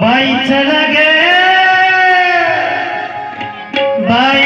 बाई चला ग. बाई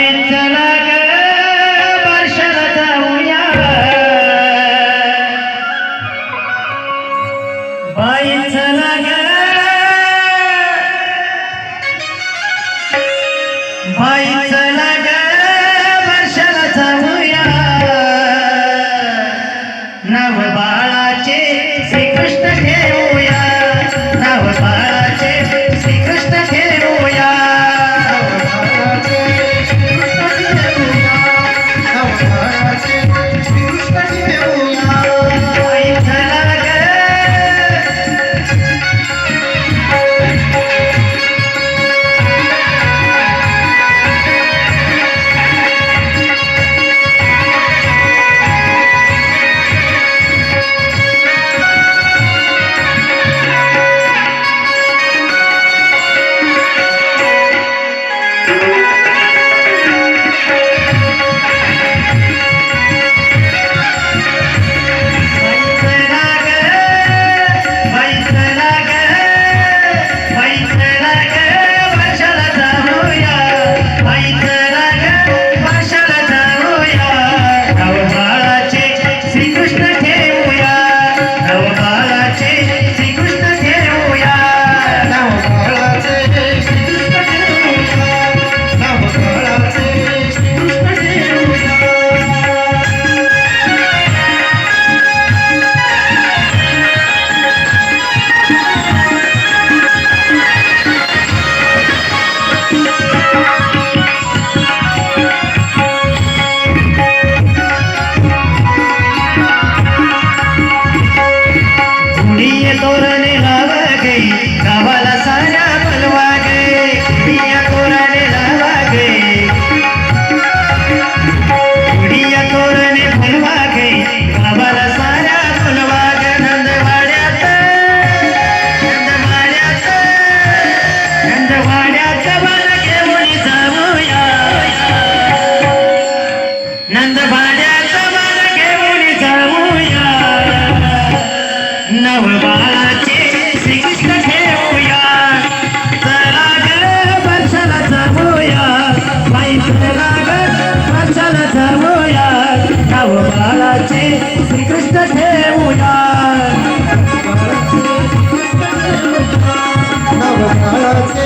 Yeah.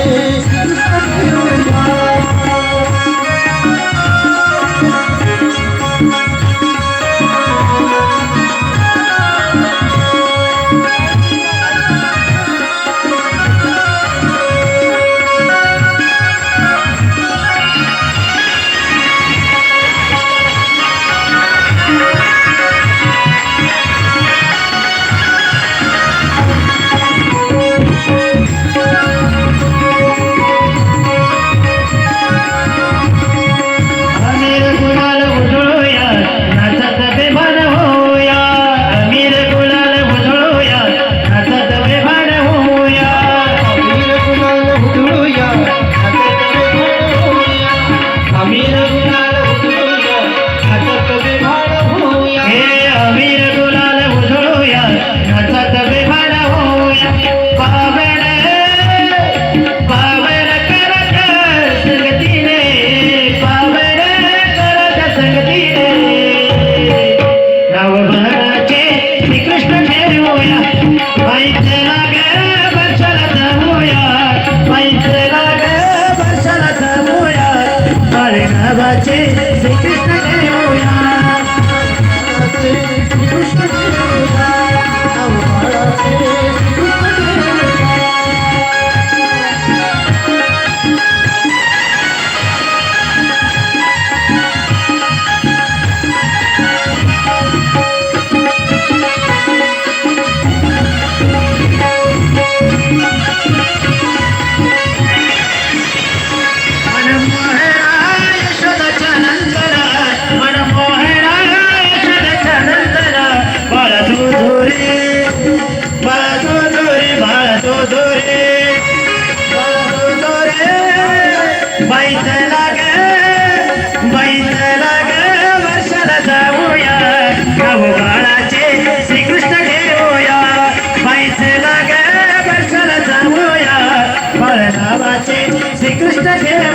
बैठला ग बैठला ग वर्षाला जाऊया. श्रीकृष्ण घेऊया. बैठला ग वर्षाला जाऊया. बाळ श्रीकृष्ण घेऊ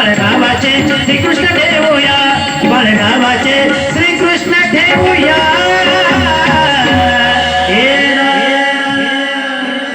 बाळगावाचे श्री कृष्ण देऊया बाळगावाचे